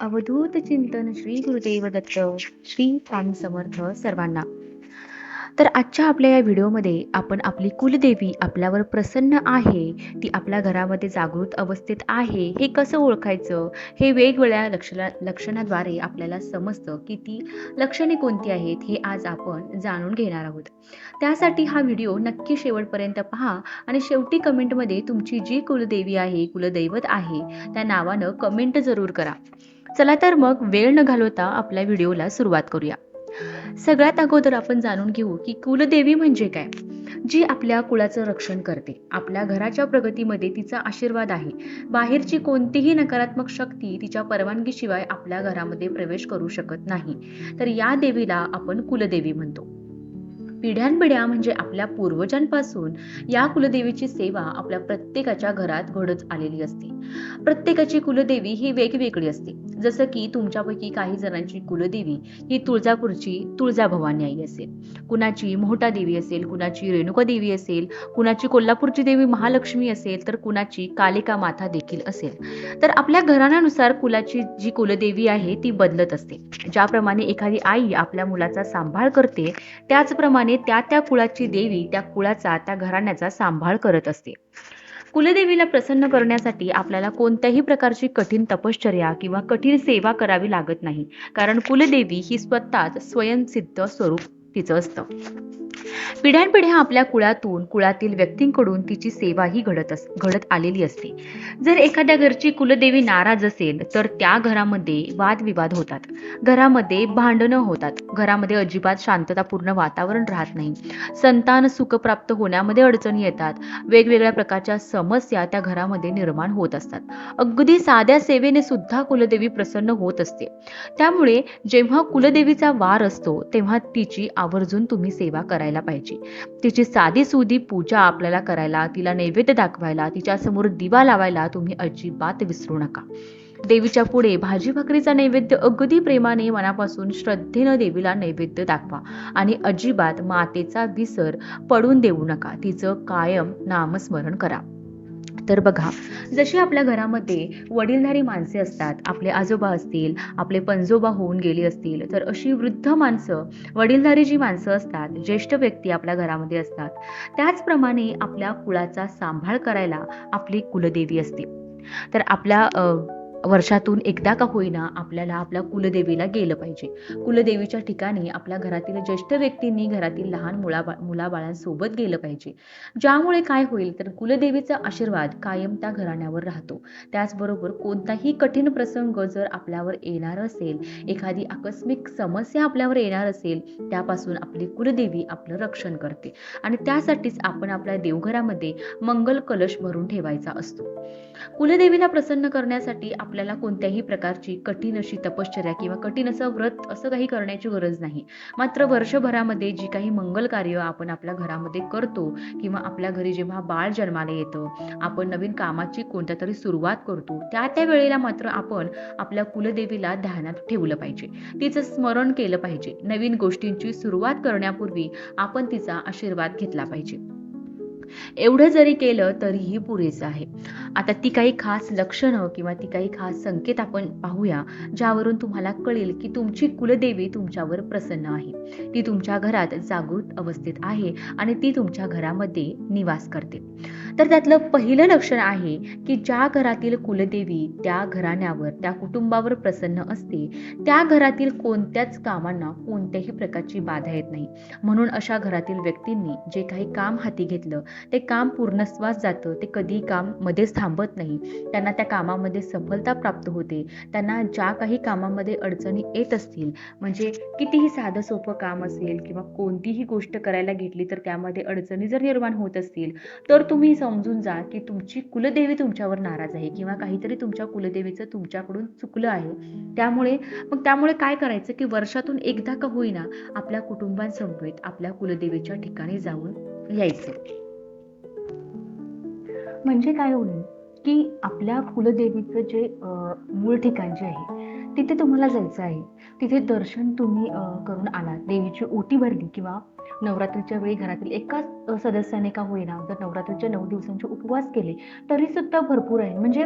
अवधूत चिंतन श्री गुरुदेव दत्त श्री स्वामी समर्थ सर्वांना. तर आजच्या आपल्या या व्हिडिओमध्ये आपण आपली कुलदेवी आपल्यावर प्रसन्न आहे ती आपल्या घरामध्ये जागृत अवस्थेत आहे हे कसं ओळखायचं? हे वेगवेगळ्या लक्षणा लक्षणाद्वारे आपल्याला समजतं की ती लक्षणे कोणती आहेत हे आज आपण जाणून घेणार आहोत. त्यासाठी हा व्हिडिओ नक्की शेवटपर्यंत पहा आणि शेवटी कमेंटमध्ये तुमची जी कुलदेवी आहे कुलदैवत आहे त्या नावानं कमेंट जरूर करा. चला तर मग वेळ न घालवता आपल्या व्हिडिओला सुरुवात करूया. सगळ्यात अगोदर आपण जाणून घेऊ की कुलदेवी म्हणजे काय जी आपल्या कुळाचं रक्षण करते. आपल्या घराच्या प्रगतीमध्ये तिचा आशीर्वाद आहे. बाहेरची कोणतीही नकारात्मक शक्ती तिच्या परवानगीशिवाय आपल्या घरामध्ये प्रवेश करू शकत नाही. तर या देवीला आपण कुलदेवी म्हणतो. पिढ्यानपिढ्या म्हणजे आपल्या पूर्वजांपासून या कुलदेवीची सेवा आपल्या प्रत्येकाच्या घरात घडत आलेली असते. प्रत्येकाची कुलदेवी ही वेगवेगळी असते. जसं की तुमच्यापैकी काही जणांची कुलदेवी ही तुळजापूरची तुळजाभवानी आई असेल. कुणाची मोहटा देवी असेल कुणाची रेणुका देवी असेल कुणाची कोल्हापूरची देवी महालक्ष्मी असेल तर कुणाची कालिका माता देखील असेल. तर आपल्या घराण्यानुसार कुलाची जी कुलदेवी आहे ती बदलत असते. ज्याप्रमाणे एखादी आई आपल्या मुलाचा सांभाळ करते त्याचप्रमाणे त्या त्या कुळाची देवी त्या कुळाचा त्या घराण्याचा सांभाळ करत असते. कुलदेवीला प्रसन्न करण्यासाठी आपल्याला कोणत्याही प्रकारची कठीण तपश्चर्या किंवा कठीण सेवा करावी लागत नाही. कारण कुलदेवी ही स्वतःच स्वयंसिद्ध स्वरूप तिचं असतं. पिढ्यानपिढ्या आपल्या कुळातून कुळातील व्यक्तींकडून तिची सेवा ही घडत अस घडत आलेली असते. जर एखाद्या घरची कुलदेवी नाराज असेल तर त्या घरामध्ये वादविवाद होतात. घरामध्ये भांडणं होतात. घरामध्ये अजिबात शांततापूर्ण वातावरण राहत नाही. संतान सुख प्राप्त होण्यामध्ये अडचणी येतात. वेगवेगळ्या प्रकारच्या समस्या त्या घरामध्ये निर्माण होत असतात. अगदी साध्या सेवेने सुद्धा कुलदेवी प्रसन्न होत असते. त्यामुळे जेव्हा कुलदेवीचा वार असतो तेव्हा तिची आवर्जून तुम्ही सेवा करायला पाहिजे. तिची साधी सुधी पूजा आपल्याला करायला तिला नैवेद्य दाखवायला तिच्या समोर दिवा लावायला तुम्ही अजिबात विसरू नका. देवीच्या पुढे भाजी भाकरीचा नैवेद्य अगदी प्रेमाने मनापासून श्रद्धेनं देवीला नैवेद्य दाखवा आणि अजिबात मातेचा विसर पडून देऊ नका. तिचं कायम नामस्मरण करा. तर बघा जशी आपल्या घरामध्ये वडीलधारी माणसे असतात आपले आजोबा असतील आपले पणजोबा होऊन गेली असतील तर अशी वृद्ध माणसं वडीलधारी जी माणसं असतात ज्येष्ठ व्यक्ती आपल्या घरामध्ये असतात त्याचप्रमाणे आपल्या कुळाचा सांभाळ करायला आपली कुलदेवी असते. तर आपल्या वर्षातून एकदा का होईना आपल्याला आपल्या कुलदेवीला गेलं पाहिजे. कुलदेवीच्या ठिकाणी आपल्या घरातील ज्येष्ठ व्यक्तींनी घरातील लहान मुला मुलाबाळांसोबत गेलं पाहिजे. ज्यामुळे काय होईल तर कुलदेवीचा आशीर्वाद कायम त्या घराण्यावर राहतो. त्याचबरोबर कोणताही कठीण प्रसंग जर आपल्यावर येणार असेल एखादी आकस्मिक समस्या आपल्यावर येणार असेल त्यापासून आपली कुलदेवी आपलं रक्षण करते. आणि त्यासाठीच आपण आपल्या देवघरामध्ये मंगल कलश भरून ठेवायचा असतो. कुलदेवीला प्रसन्न करण्यासाठी आपल्याला कोणत्याही प्रकारची कठीण अशी तपश्चर्या किंवा कठीण असं व्रत असं काही करण्याची गरज नाही. मात्र वर्षभरामध्ये जी काही मंगल कार्य आपण आपल्या घरामध्ये करतो किंवा आपल्या घरी जेव्हा बाळ जन्माला येतं आपण नवीन कामाची कोणत्या तरी सुरुवात करतो त्या त्या वेळेला मात्र आपण आपल्या कुलदेवीला ध्यानात ठेवलं पाहिजे. तिचं स्मरण केलं पाहिजे. नवीन गोष्टींची सुरुवात करण्यापूर्वी आपण तिचा आशीर्वाद घेतला पाहिजे. एवढं जरी केलं तरीही पुरेसं आहे. आता ती काही खास लक्षणं किंवा ती काही खास संकेत आपण पाहूया ज्यावरून तुम्हाला कळेल की तुमची कुलदेवी तुमच्यावर प्रसन्न आहे. ती तुमच्या घरात जागृत अवस्थेत आहे आणि ती तुमच्या घरामध्ये निवास करते. तर त्यातलं पहिलं लक्षण आहे की ज्या घरातील कुलदेवी त्या घराण्यावर त्या कुटुंबावर प्रसन्न असते त्या घरातील कोणत्याच कामांना कोणत्याही प्रकारची बाधा येत नाही. म्हणून अशा घरातील व्यक्तींनी जे काही काम हाती घेतलं ते काम पूर्णस्वास जातं. ते कधी काम मध्येच थांबत नाही. त्यांना त्या कामामध्ये सफलता प्राप्त होते. त्यांना ज्या काही कामामध्ये अडचणी येत असतील म्हणजे कितीही साधं सोपं काम असेल किंवा कोणतीही गोष्ट करायला घेतली तर त्यामध्ये अडचणी जर निर्माण होत असतील तर तुम्ही समजून जा की तुमची कुलदेवी तुमच्यावर नाराज आहे किंवा काहीतरी तुमच्या कुलदेवीचं तुमच्याकडून चुकलं आहे. त्यामुळे मग त्यामुळे काय करायचं की वर्षातून एकदा का होईना आपल्या कुटुंबांसमवेत आपल्या कुलदेवीच्या ठिकाणी जाऊन यायचं. म्हणजे काय होईल की आपल्या कुलदेवीचं जे मूळ ठिकाण जे आहे तिथे तुम्हाला जायचं आहे. तिथे दर्शन तुम्ही करून आलात. देवीची ओटी भरली किंवा नवरात्रीच्या वेळी घरातील एकाच सदस्याने का होईना जर नवरात्रीच्या नऊ दिवसांचे उपवास केले तरी सुद्धा भरपूर आहे. म्हणजे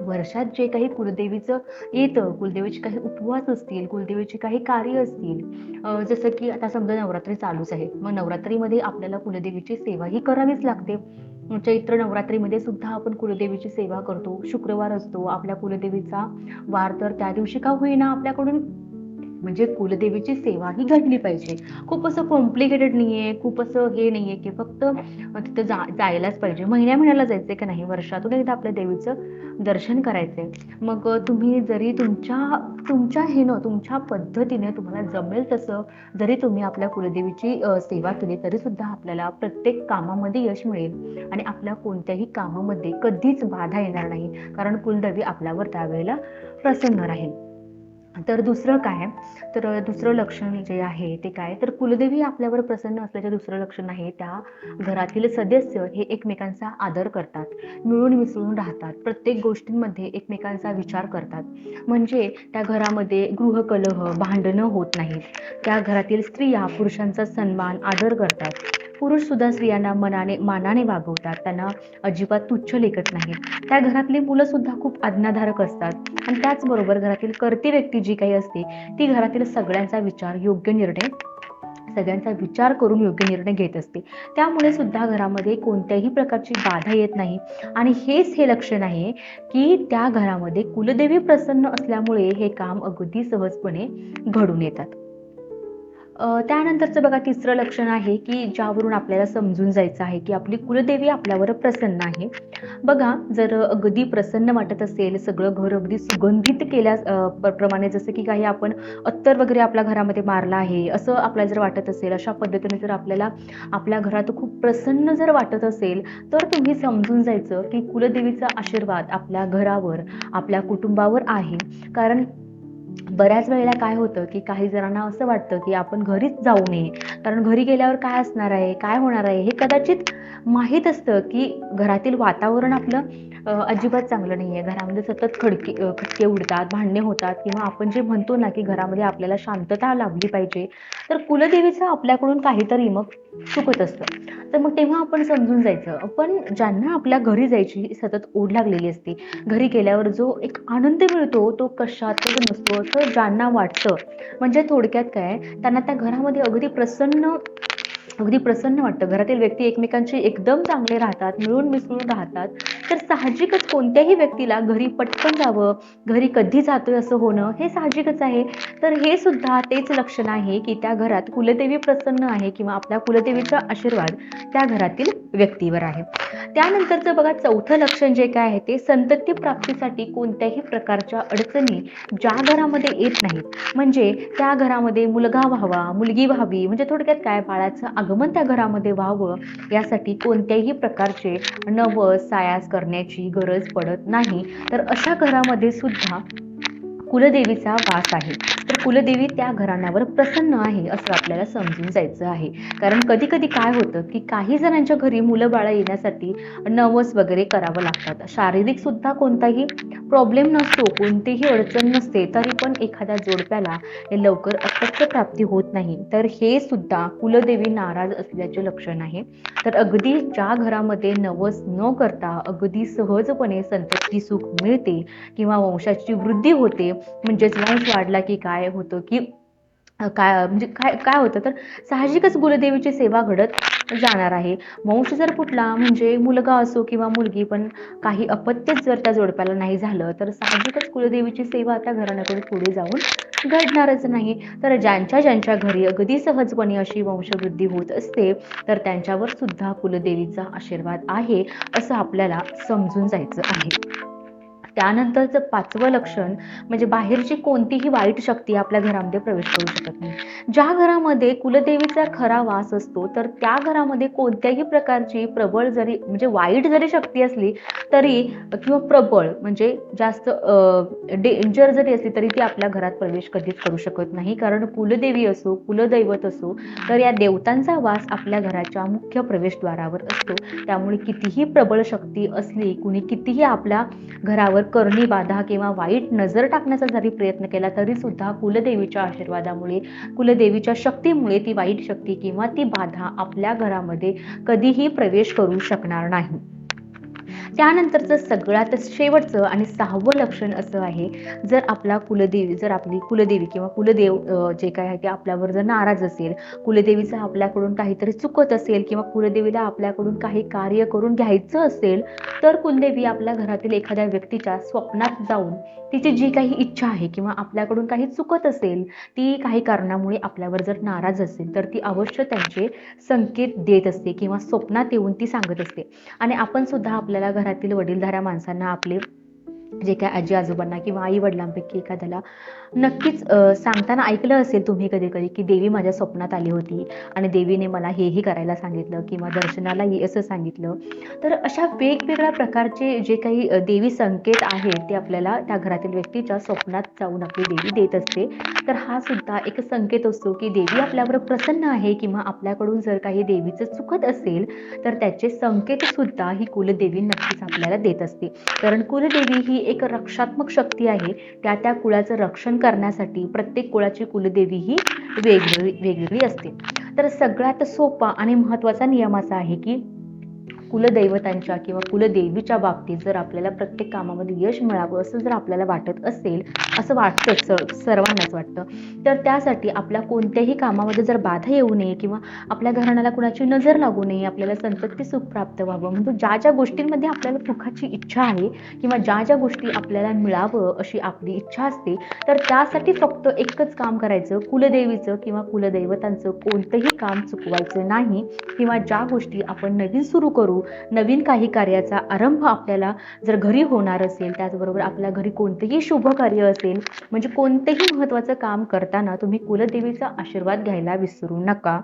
वर्षात जे काही कुलदेवीचं येतं कुलदेवीचे काही उपवास असतील कुलदेवीची काही कार्य असतील जसं की आता समजा नवरात्री चालूच आहे. मग नवरात्रीमध्ये आपल्याला कुलदेवीची सेवा ही करावीच लागते. चैत्र नवरात्रीमध्ये सुद्धा आपण कुलदेवीची सेवा करतो. शुक्रवार असतो आपल्या कुलदेवीचा वार तर त्या दिवशी का होईना आपल्याकडून म्हणजे कुलदेवीची सेवा ही घडली पाहिजे. खूप असं कॉम्प्लिकेटेड नाहीये खूप असं हे नाहीये की फक्त तिथं जा जायलाच पाहिजे. महिन्या महिन्याला जायचंय का नाही? वर्षातून एकदा आपल्या देवीचं दर्शन करायचंय. मग तुम्ही जरी तुमच्या तुमच्या हेनं तुमच्या पद्धतीने तुम्हाला जमेल तसं जरी तुम्ही आपल्या कुलदेवीची सेवा केली तरी सुद्धा आपल्याला प्रत्येक कामामध्ये यश मिळेल. आणि आपल्या कोणत्याही कामामध्ये कधीच बाधा येणार नाही. कारण कुलदेवी आपल्यावर त्यावेळेला प्रसन्न राहील. तर दुसरं काय? तर दुसरं लक्षण जे आहे ते काय? तर कुलदेवी आपल्यावर प्रसन्न असल्याचं दुसरं लक्षण आहे. त्या घरातील सदस्य हे एकमेकांचा आदर करतात. मिळून मिसळून राहतात. प्रत्येक गोष्टींमध्ये एकमेकांचा विचार करतात. म्हणजे त्या घरामध्ये गृहकलह भांडणं होत नाहीत. त्या घरातील स्त्रिया पुरुषांचा सन्मान आदर करतात. पुरुष सुद्धा स्त्रियांना मनाने मानाने वागवतात. त्यांना अजिबात तुच्छ लेखत नाहीत. त्या घरातली मुलं सुद्धा खूप आज्ञाधारक असतात. आणि त्याचबरोबर घरातील करती व्यक्ती जी काही असते ती घरातील सगळ्यांचा विचार योग्य निर्णय सगळ्यांचा विचार करून योग्य निर्णय घेत असते. त्यामुळे सुद्धा घरामध्ये कोणत्याही प्रकारची बाधा येत नाही. आणि हेच हे लक्षण आहे की त्या घरामध्ये कुलदेवी प्रसन्न असल्यामुळे हे काम अगदी सहजपणे घडून येतात. त्यानंतरचं बघा तिसरं लक्षण आहे की ज्यावरून आपल्याला समजून जायचं आहे की आपली कुलदेवी आपल्यावर प्रसन्न आहे. बघा जर अगदी प्रसन्न वाटत असेल सगळं घर अगदी सुगंधित केल्या प्रमाणे जसं की काही आपण अत्तर वगैरे आपल्या घरामध्ये मारला आहे असं आपल्याला जर वाटत असेल अशा पद्धतीने जर आपल्याला आपल्या घरात खूप प्रसन्न जर वाटत असेल तर तुम्ही समजून जायचं की कुलदेवीचा आशीर्वाद आपल्या घरावर आपल्या कुटुंबावर आहे. कारण बऱ्याच वेळेला काय होतं की काही जणांना असं वाटतं की आपण घरीच जाऊ नये. कारण घरी गेल्यावर काय असणार आहे? काय होणार आहे? हे कदाचित माहीत असतं की घरातील वातावरण आपलं अजिबात चांगलं नाही आहे घरामध्ये सतत खडके खटके उडतात भांडणे होतात किंवा आपण जे म्हणतो ना की घरामध्ये आपल्याला शांतता लाभली पाहिजे तर कुलदेवीचं आपल्याकडून काहीतरी मग चुकत असतं. तर मग तेव्हा आपण समजून जायचं. पण ज्यांना आपल्या घरी जायची सतत ओढ लागलेली असते घरी गेल्यावर जो एक आनंद मिळतो तो कशातच नसतो. असं ज्यांना वाटतं म्हणजे थोडक्यात काय त्यांना त्या घरामध्ये अगदी प्रसन्न अगदी प्रसन्न वाटतं. घरातील व्यक्ती एकमेकांशी एकदम चांगले राहतात मिळून मिसळून राहतात. तर साहजिकच कोणत्याही व्यक्तीला घरी पटकन जावं घरी कधी जातोय असं होणं हे साहजिकच आहे. तर हे सुद्धा तेच लक्षण आहे की त्या घरात कुलदेवी प्रसन्न आहे किंवा आपल्या कुलदेवीचा आशीर्वाद त्या घरातील व्यक्तीवर आहे. त्यानंतरचं बघा चौथं लक्षण जे काय आहे ते संतती प्राप्तीसाठी कोणत्याही प्रकारच्या अडचणी ज्या घरामध्ये येत नाहीत. म्हणजे त्या घरामध्ये मुलगा व्हावा मुलगी व्हावी म्हणजे थोडक्यात काय बाळाचं आगमन त्या घरामध्ये व्हावं यासाठी कोणत्याही प्रकारचे नवस सायास करण्याची गरज पडत नाही. तर अशा घरामध्ये सुद्धा कुलदेवीचा वास आहे. कुलदेवी त्या घराण्यावर प्रसन्न आहे असं आपल्याला समजून जायचं आहे. कारण कधी कधी काय होतं की काही जणांच्या घरी मुलं बाळं येण्यासाठी नवस वगैरे करावं लागतात. शारीरिक सुद्धा कोणताही प्रॉब्लेम नसतो कोणतीही अडचण नसते तरी पण एखाद्या जोडप्याला हे लवकर अपत्य प्राप्ती होत नाही. तर हे सुद्धा कुलदेवी नाराज असल्याचे लक्षण आहे. तर अगदी ज्या घरामध्ये नवस न करता अगदी सहजपणे संतती सुख मिळते किंवा वंशाची वृद्धी होते म्हणजेच वंश वाढला की काय होतं की काय म्हणजे काय काय होतं? तर साहजिकच कुलदेवीची सेवा घडत जाणार आहे. वंश जर फुटला म्हणजे मुलगा असो किंवा मुलगी पण काही अपत्यच जर त्या जोडप्याला नाही झालं तर साहजिकच कुलदेवीची सेवा त्या घराण्याकडे पुढे जाऊन घडणारच नाही. तर ज्यांच्या ज्यांच्या घरी अगदी सहजपणे अशी वंशवृद्धी होत असते तर त्यांच्यावर सुद्धा कुलदेवीचा आशीर्वाद आहे असं आपल्याला समजून जायचं आहे. त्यानंतरचं पाचवं लक्षण म्हणजे बाहेरची कोणतीही वाईट शक्ती आपल्या घरामध्ये प्रवेश करू शकत नाही. ज्या घरामध्ये कुलदेवीचा खरा वास असतो तर त्या घरामध्ये कोणत्याही प्रकारची प्रबळ जरी म्हणजे वाईट जरी शक्ती असली तरी किंवा प्रबळ म्हणजे जास्त डेंजर जरी असली तरी ती आपल्या घरात प्रवेश कधीच करू शकत नाही. कारण कुलदेवी असो कुलदैवत असो तर या देवतांचा वास आपल्या घराच्या मुख्य प्रवेशद्वारावर असतो. त्यामुळे कितीही प्रबळ शक्ती असली कुणी कितीही आपल्या घरावर करणी बाधा किंवा वाईट नजर टाकण्याचा जरी प्रयत्न केला तरी सुद्धा कुलदेवीच्या आशीर्वादामुळे कुलदेवीच्या शक्तीमुळे ती वाईट शक्ती किंवा ती बाधा आपल्या घरामध्ये कधीही प्रवेश करू शकणार नाही. त्यानंतरचं सगळ्यात शेवटचं आणि सहावं लक्षण असं आहे जर आपला कुलदेवी जर आपली कुलदेवी किंवा कुलदेव जे काय आहे ते आपल्यावर जर नाराज असेल कुलदेवीचं आपल्याकडून काहीतरी चुकत असेल किंवा कुलदेवीला आपल्याकडून काही कार्य करून घ्यायचं असेल तर कुलदेवी आपल्या घरातील एखाद्या व्यक्तीच्या स्वप्नात जाऊन तिची जी काही इच्छा आहे किंवा आपल्याकडून काही चुकत असेल ती काही कारणामुळे आपल्यावर जर नाराज असेल तर ती अवश्य त्यांचे संकेत देत असते किंवा स्वप्नात येऊन ती सांगत असते. आणि आपण सुद्धा आपल्याला घरातील वडीलधाऱ्या माणसांना आपले जे काय आजी आजोबांना किंवा आई वडिलांपैकी एखाद्याला नक्कीच सांगताना ऐकलं असेल तुम्ही कधी कधी की देवी माझ्या स्वप्नात आली होती आणि देवीने मला हेही करायला सांगितलं किंवा दर्शनाला ये असं सांगितलं. तर अशा वेगवेगळ्या प्रकारचे जे काही देवी संकेत आहेत ते आपल्याला त्या घरातील व्यक्तीच्या स्वप्नात जाऊन आपली देवी देत असते तर हा सुद्धा एक संकेत असतो की देवी आपल्यावर प्रसन्न आहे किंवा आपल्याकडून जर काही देवीचं चुकत असेल तर त्याचे संकेत सुद्धा ही कुलदेवी नक्कीच आपल्याला देत असते. कारण कुलदेवी ही एक रक्षात्मक शक्ती आहे त्या त्या कुळाचं रक्षण करण्यासाठी प्रत्येक कुळाची कुलदेवी ही वेगवेगळी वेगवेगळी असते. तर सगळ्यात सोपा आणि महत्त्वाचा नियम असा आहे की कुलदैवतांच्या किंवा कुलदेवीच्या बाबतीत जर आपल्याला प्रत्येक कामामध्ये यश मिळावं असं जर आपल्याला वाटत असेल असं वाटतं सर्वांनाच वाटतं. तर त्यासाठी आपल्या कोणत्याही कामामध्ये जर बाधा येऊ नये किंवा आपल्या घराण्याला कुणाची नजर लागू नये आपल्याला संतती सुख प्राप्त व्हावं म्हणजे ज्या ज्या गोष्टींमध्ये आपल्याला सुखाची इच्छा आहे किंवा ज्या ज्या गोष्टी आपल्याला मिळावं अशी आपली इच्छा असते तर त्यासाठी फक्त एकच काम करायचं कुलदेवीचं किंवा कुलदैवतांचं कोणतंही काम चुकवायचं नाही. किंवा ज्या गोष्टी आपण नवीन सुरू करू नवीन काही कार्याचा आरंभ आपल्याला जर घरी होणार असेल त्याचबरोबर आपल्या घरी कोणतेही शुभ कार्य असेल म्हणजे कोणतेही महत्त्वाचं काम करताना तुम्ही कुलदेवीचा आशीर्वाद घ्यायला विसरू नका.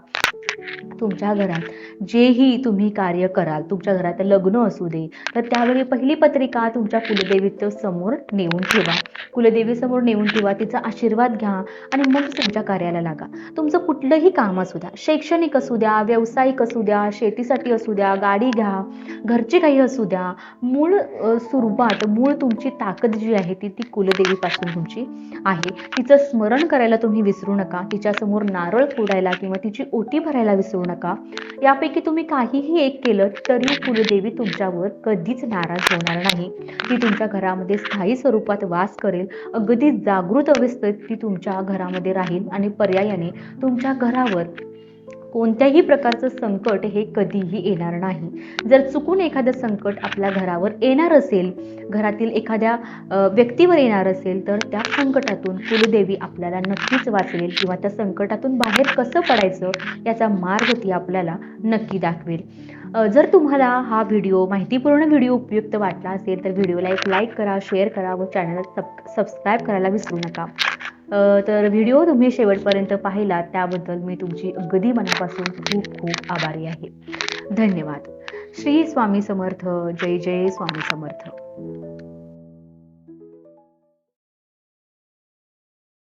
तुमच्या घरात जेही तुम्ही कार्य कराल तुमच्या घरात लग्न असू दे तर त्यावेळी पहिली पत्रिका तुमच्या कुलदेवीच्या समोर नेऊन ठेवा. कुलदेवी समोर नेऊन ठेवा तिचा आशीर्वाद घ्या आणि मग तुमच्या कार्याला लागा. तुमचं कुठलंही काम असू द्या शैक्षणिक असू द्या व्यावसायिक असू द्या शेतीसाठी असू द्या गाडी घ्या घरची काही असू द्या मूळ सुरुवात मूळ तुमची ताकद जी आहे ती ती कुलदेवीपासून तुमची आहे. तिचं स्मरण करायला तुम्ही विसरू नका. तिच्यासमोर नारळ फोडायला किंवा तिची ओटी भरायला विसरू नका. यापैकी तुम्ही काहीही एक केलं तरी कुलदेवी तुमच्यावर कधीच नाराज होणार नाही. ती तुमच्या घरामध्ये स्थायी स्वरूपात वास करेल. अगदी जागृत अवस्थेत ती तुमच्या घरामध्ये राहील आणि पर्यायाने तुमच्या घरावर कोणत्याही प्रकारचं संकट हे कधीही येणार नाही. जर चुकून एखादं संकट आपल्या घरावर येणार असेल घरातील एखाद्या व्यक्तीवर येणार असेल तर त्या संकटातून कुलदेवी आपल्याला नक्कीच वाचवेल किंवा त्या संकटातून बाहेर कसं पडायचं याचा मार्ग ती आपल्याला नक्की दाखवेल. जर तुम्हाला हा व्हिडिओ माहितीपूर्ण व्हिडिओ उपयुक्त वाटला असेल तर व्हिडिओला एक लाईक करा शेअर करा व चॅनल सब सबस्क्राईब करायला विसरू नका. तर व्हिडिओ तुम्ही शेवटपर्यंत पाहिला त्याबद्दल मी तुमची अगदी मनापासून खूप खूप आभारी आहे. धन्यवाद. श्री स्वामी समर्थ. जय जय स्वामी समर्थ.